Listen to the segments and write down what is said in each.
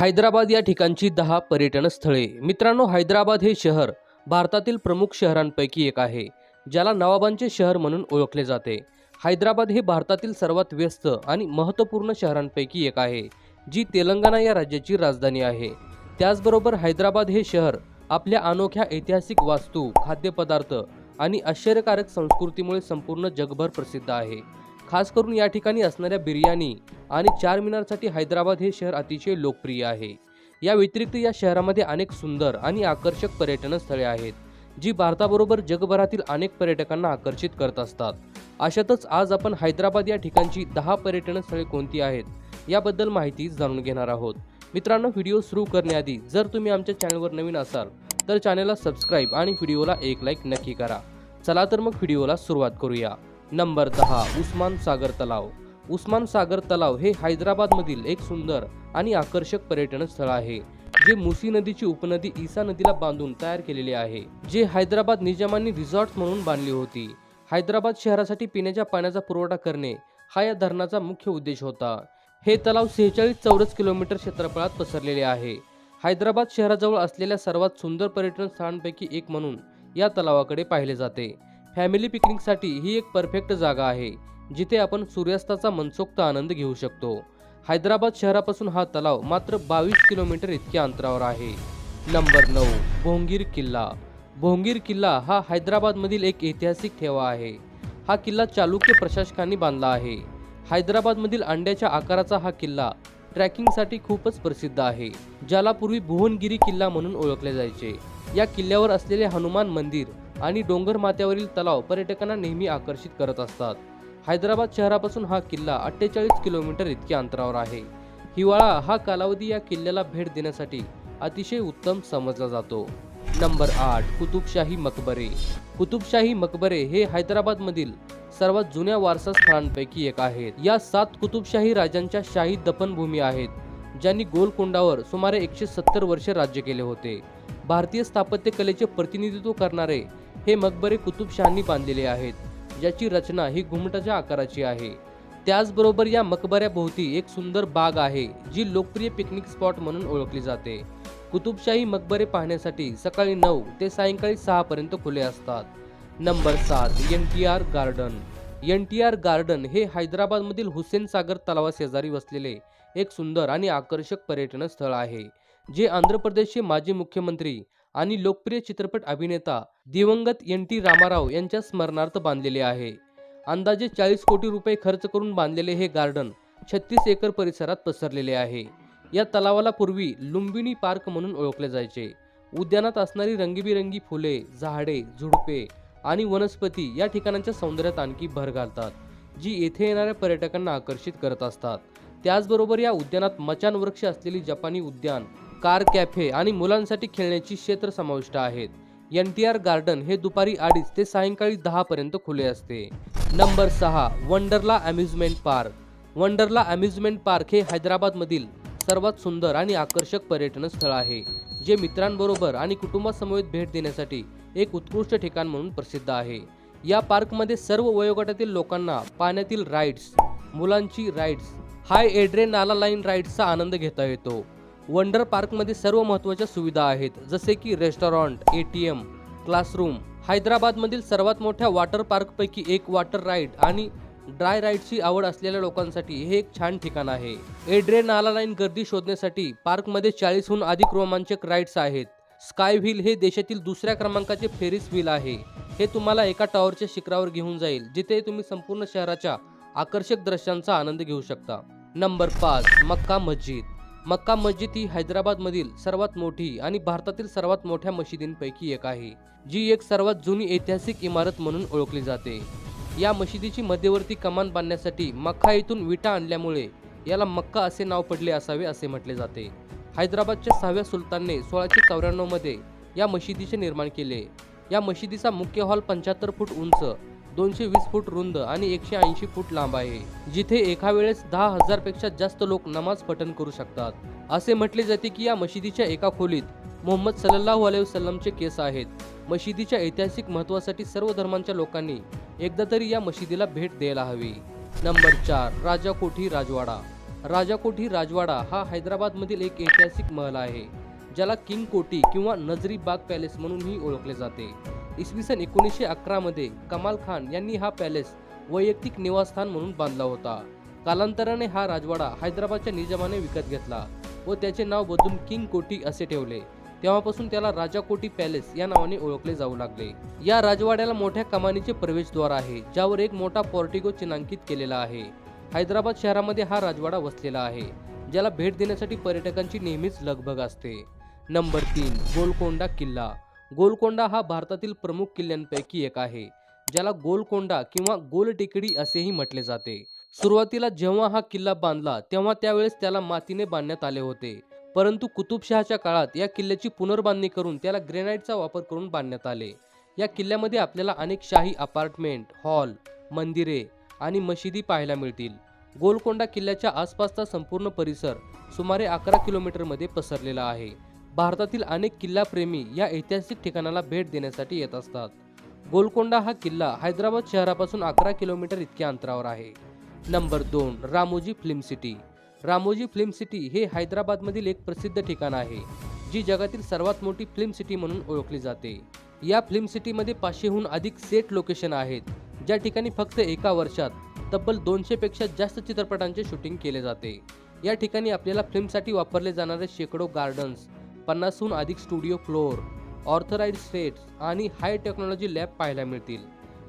हैदराबाद या ठिकाणची दहा पर्यटन स्थळे. मित्रांनो हैदराबाद हे शहर भारतातील प्रमुख शहरांपैकी एक आहे ज्याला नवाबांचे शहर म्हणून ओळखले जाते. हैदराबाद हे भारतातील सर्वात व्यस्त आणि महत्त्वपूर्ण शहरांपैकी एक आहे जी तेलंगणा या राज्याची राजधानी आहे. त्याचबरोबर हैदराबाद हे शहर आपल्या अनोख्या ऐतिहासिक वास्तू खाद्यपदार्थ आणि आश्चर्यकारक संस्कृतीमुळे संपूर्ण जगभर प्रसिद्ध आहे. खास करून या ठिकाणी असणाऱ्या बिर्याणी आणि चार मिनारसाठी हैदराबाद हे शहर अतिशय लोकप्रिय आहे. या व्यतिरिक्त या शहरामध्ये अनेक सुंदर आणि आकर्षक पर्यटन स्थळे आहेत जी भारताबरोबर जगभरातील अनेक पर्यटकांना आकर्षित करत असतात. अशातच आज आपण हैदराबाद या ठिकाणची दहा पर्यटन स्थळे कोणती आहेत याबद्दल माहिती जाणून घेणार आहोत. मित्रांनो व्हिडिओ सुरू करण्याआधी जर तुम्ही आमच्या चॅनलवर नवीन असाल तर चॅनलला सबस्क्राईब आणि व्हिडिओला एक लाईक नक्की करा. चला तर मग व्हिडिओला सुरुवात करूया. नंबर दहा उस्मान सागर तलाव. उस्मान सागर तलाव हे हैदराबादमधील एक सुंदर आणि आकर्षक पर्यटन स्थळ आहे जे मुसी नदीची उपनदी ईसा नदीला बांधून तयार केलेले आहे जे हैदराबाद निजामांनी रिसॉर्ट म्हणून बांधली होती. हैदराबाद शहरासाठी पिण्याच्या पाण्याचा पुरवठा करणे हा या धरणाचा मुख्य उद्देश होता. हे तलाव सेहेचाळीस चौरस किलोमीटर क्षेत्रफळात पसरलेले आहे. हैदराबाद शहराजवळ असलेल्या सर्वात सुंदर पर्यटन स्थळांपैकी एक म्हणून या तलावाकडे पाहिले जाते. फॅमिली पिकनिकसाठी ही एक परफेक्ट जागा आहे जिथे आपण सूर्यास्ताचा मनसोक्त आनंद घेऊ शकतो. हैदराबाद शहरापासून हा तलाव मात्र बावीस किलोमीटर इतक्या अंतरावर आहे. नंबर नऊ भोंगीर किल्ला. भोंगीर किल्ला हा हैदराबादमधील एक ऐतिहासिक ठेवा आहे. हा किल्ला चालुक्य प्रशासकांनी बांधला आहे. हैदराबादमधील अंड्याच्या आकाराचा हा किल्ला ट्रॅकिंगसाठी खूपच प्रसिद्ध आहे ज्याला पूर्वी भुवनगिरी किल्ला म्हणून ओळखले जायचे. या किल्ल्यावर असलेले हनुमान मंदिर आणि डोंगर माथ्यावरील तलाव पर्यटकांना नेहमी आकर्षित करत असतात. हैदराबाद शहरापासून हा किल्ला अठ्ठेचाळीस किलोमीटर इतक्या अंतरावर आहे. हिवाळा हा कालावधी या किल्ल्याला भेट देण्यासाठी अतिशय उत्तम समजला जातो. नंबर आठ कुतुबशाही मकबरे. कुतुबशाही मकबरे हे हैदराबादमधील सर्वात जुन्या वारसा स्थळांपैकी एक आहेत. या सात कुतुबशाही राजांच्या शाही दफनभूमी आहेत ज्यांनी गोलकोंडावर सुमारे एकशे सत्तर वर्षे राज्य केले होते. भारतीय स्थापत्यकलेचे प्रतिनिधित्व करणारे हे मकबरे कुतुबशहांनी बांधलेले आहेत. ज्याची रचना ही घुमटाच्या आकाराची आहे. त्याचबरोबर या मकबऱ्याभोवती एक सुंदर बाग आहे जी लोकप्रिय पिकनिक स्पॉट म्हणून ओळखली जाते. कुतुबशाही मकबरे पाहण्यासाठी सकाळी नऊ ते सायंकाळी सहा पर्यंत खुले असतात. नंबर सात N T R garden. N T R garden हे हैदराबादमधील हुसेन सागर तलावाशेजारी वसलेले एक सुंदर आणि आकर्षक पर्यटन स्थळ आहे जे आंध्र प्रदेशचे माजी मुख्यमंत्री आणि लोकप्रिय चित्रपट अभिनेता दिवंगत एन टी रामाराव यांच्या स्मरणार्थ बांधलेले आहे. अंदाजे चाळीस कोटी रुपये खर्च करून बांधलेले हे गार्डन छत्तीस एकर परिसरात पसरलेले आहे. या तलावाला पूर्वी लुंबिनी पार्क म्हणून ओळखले जायचे. उद्यानात असणारी रंगीबिरंगी फुले झाडे झुडपे आणि वनस्पती या ठिकाणांच्या सौंदर्यात आणखी भर घालतात जी येथे येणाऱ्या पर्यटकांना आकर्षित करत असतात. त्याचबरोबर या उद्यानात मचान वृक्ष असलेली जपानी उद्यान कार कॅफे आणि मुलांसाठी खेळण्याची क्षेत्र समाविष्ट आहेत. एन टी आर गार्डन हे दुपारी अडीच ते सायंकाळी दहा पर्यंत खुले असते. नंबर सहा Wonderla amusement park. Wonderla amusement park हे हैदराबादमधील सर्वात सुंदर आणि आकर्षक पर्यटन स्थळ आहे जे मित्रांबरोबर आणि कुटुंबासमवेत भेट देण्यासाठी एक उत्कृष्ट ठिकाण म्हणून प्रसिद्ध आहे. या पार्कमध्ये सर्व वयोगटातील लोकांना पाण्यातील राईड्स मुलांची राईड्स हाय एड्रे नाला लाईन राईड्सचा आनंद घेता येतो. वंडर पार्कमध्ये सर्व महत्त्वाच्या सुविधा आहेत जसे की restaurant A T M classroom. हैदराबादमधील सर्वात मोठ्या वॉटर पार्कपैकी एक वॉटर राईड आणि ड्राय राईडची आवड असलेल्या लोकांसाठी हे एक छान ठिकाण आहे. एड्रेन नाला लाईन गर्दी शोधण्यासाठी पार्कमध्ये चाळीसहून अधिक रोमांचक राईड्स आहेत. स्काय व्हील हे देशातील दुसऱ्या क्रमांकाचे फेरीस व्हील आहे. हे तुम्हाला एका टॉवरच्या शिखरावर घेऊन जाईल जिथे तुम्ही संपूर्ण शहराच्या आकर्षक दृश्यांचा आनंद घेऊ शकता. नंबर पाच मक्का मस्जिद. मक्का मस्जिद ही हैदराबादमधील सर्वात मोठी आणि भारतातील सर्वात मोठ्या मशिदींपैकी एक आहे जी एक सर्वात जुनी ऐतिहासिक इमारत म्हणून ओळखली जाते. या मशिदीची मध्यवर्ती कमान बांधण्यासाठी मक्का येथून विटा आणल्यामुळे याला मक्का असे नाव पडले असावे असे म्हटले जाते. हैदराबादच्या सहाव्या सुलतानने सोळाशे चौऱ्याण्णवमध्ये या मशिदीचे निर्माण केले. या मशिदीचा मुख्य हॉल पंच्याहत्तर फूट उंच दोनशे वीस फूट रुंद आणि एकशे ऐंशी फूट लांब आहे जिथे एका वेळेस दहा हजारपेक्षा जास्त लोक नमाज पठण करू शकतात. असे म्हटले जाते की या मशिदीच्या एका खोलीत मोहम्मद सल्लाहू अलैहि वसल्लमचे केस आहेत. मशिदीच्या ऐतिहासिक महत्वासाठी सर्व धर्मांच्या लोकांनी एकदा तरी या मशिदीला भेट द्यायला हवी. नंबर चार राजाकोठी राजवाडा. राजाकोठी राजवाडा हा हैदराबादमधील एक ऐतिहासिक महल आहे ज्याला किंग कोटी किंवा नजरी बाग पॅलेस म्हणूनही ओळखले जाते. इसवी सन एकोणीसशे अकरामध्ये कमाल खान यांनी हा पॅलेस वैयक्तिक निवासस्थान म्हणून बांधला होता. कालांतराने हा राजवाडा हैदराबादच्या निजामाने विकत घेतला व त्याचे नाव बदलून किंग कोटी असे ठेवले. तेव्हापासून त्याला राजाकोटी पॅलेस या नावाने ओळखले जाऊ लागले. या राजवाड्याला मोठ्या कमानीचे प्रवेशद्वार आहे ज्यावर एक मोठा पोर्टिगो चिन्हांकित केलेला आहे. हैदराबाद शहरामध्ये हा राजवाडा वसलेला आहे ज्याला भेट देण्यासाठी पर्यटकांची नेहमीच लगबग असते. नंबर तीन गोलकोंडा किल्ला. गोलकोंडा हा भारतातील प्रमुख किल्ल्यांपैकी एक आहे ज्याला गोलकोंडा किंवा गोल टेकडी असेही म्हटले जाते. सुरुवातीला जेव्हा हा किल्ला बांधला तेव्हा त्यावेळेस त्याला मातीने बांधण्यात आले होते. परंतु कुतुबशहाच्या काळात या किल्ल्याची पुनर्बांधणी करून त्याला ग्रेनाईटचा वापर करून बांधण्यात आले. या किल्ल्यामध्ये आपल्याला अनेक शाही अपार्टमेंट हॉल मंदिरे आणि मशिदी पाहायला मिळतील. गोलकोंडा किल्ल्याच्या आसपासचा संपूर्ण परिसर सुमारे अकरा किलोमीटरमध्ये पसरलेला आहे. भारतातील अनेक किल्लाप्रेमी या ऐतिहासिक ठिकाणाला भेट देण्यासाठी येत असतात. गोलकोंडा हा किल्ला हैदराबाद शहरापासून अकरा किलोमीटर इतक्या अंतरावर आहे. नंबर दोन Ramoji film city. Ramoji film city हे हैदराबादमधील एक प्रसिद्ध ठिकाण आहे जी जगातील सर्वात मोठी फिल्म सिटी म्हणून ओळखली जाते. या फिल्म सिटीमध्ये पाचशेहून अधिक सेट लोकेशन आहेत ज्या ठिकाणी फक्त एका वर्षात तब्बल दोनशेपेक्षा जास्त चित्रपटांचे शूटिंग केले जाते. या ठिकाणी आपल्याला फिल्मसाठी वापरले जाणारे शेकडो गार्डन्स पन्नासहून अधिक स्टुडिओ फ्लोअर ऑर्थराईड स्टेट्स आणि हाय टेक्नॉलॉजी लॅब पाहायला मिळतील.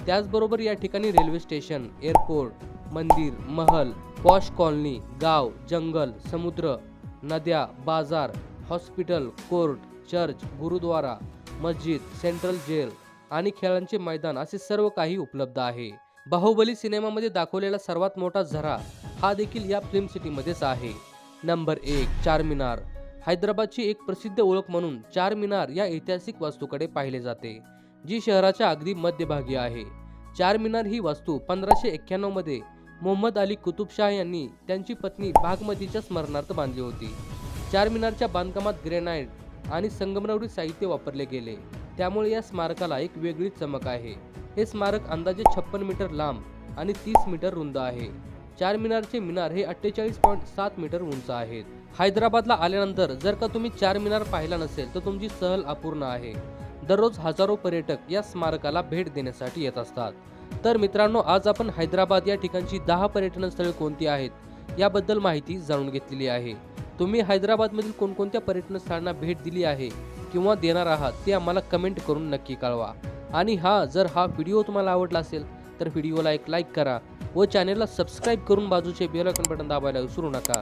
त्याचबरोबर या ठिकाणी रेल्वे स्टेशन एअरपोर्ट मंदिर महल पॉश कॉलनी गाव जंगल समुद्र नद्या बाजार हॉस्पिटल कोर्ट चर्च गुरुद्वारा मस्जिद सेंट्रल जेल आणि खेळांचे मैदान असे सर्व काही उपलब्ध आहे. बाहुबली सिनेमामध्ये दाखवलेला सर्वात मोठा झरा हा देखील या फिल्म सिटीमध्येच आहे. नंबर एक चारमिनार. हैदराबादची एक प्रसिद्ध ओळख म्हणून चार मिनार या ऐतिहासिक वास्तूकडे पाहिले जाते जी शहराच्या अगदी मध्यभागी आहे. चार मिनार ही वास्तू पंधराशे एक्क्याण्णवमध्ये मोहम्मद अली कुतुबशाह यांनी त्यांची पत्नी बागमतीच्या स्मरणार्थ बांधली होती. चार मिनारच्या बांधकामात ग्रेनाईट आणि संगमरवरी साहित्य वापरले गेले. त्यामुळे या स्मारकाला एक वेगळी चमक आहे. हे स्मारक अंदाजे छप्पन मीटर लांब आणि तीस मीटर रुंद आहे. चार मिनारचे मिनार हे अठ्ठेचाळीस पॉईंट सात मीटर उंच आहेत. हैदराबादला आल्यानंतर जर का तुम्ही चार मिनार पाहिला नसेल तर तुमची सहल अपूर्ण आहे. दररोज हजारो पर्यटक या स्मारकाला भेट देण्यासाठी येत असतात. तर मित्रांनो आज आपण हैदराबाद या ठिकाणची दहा पर्यटन स्थळे कोणती आहेत याबद्दल माहिती जाणून घेतलेली आहे. तुम्ही हैदराबादमधील कोणकोणत्या पर्यटन स्थळांना भेट दिली आहे किंवा देणार आहात ते आम्हाला कमेंट करून नक्की कळवा. आणि हा जर हा व्हिडिओ तुम्हाला आवडला असेल तर व्हिडिओला एक लाईक करा व चॅनेलला सबस्क्राईब करून बाजूचे बेल आयकॉन बटन दाबायला विसरू नका.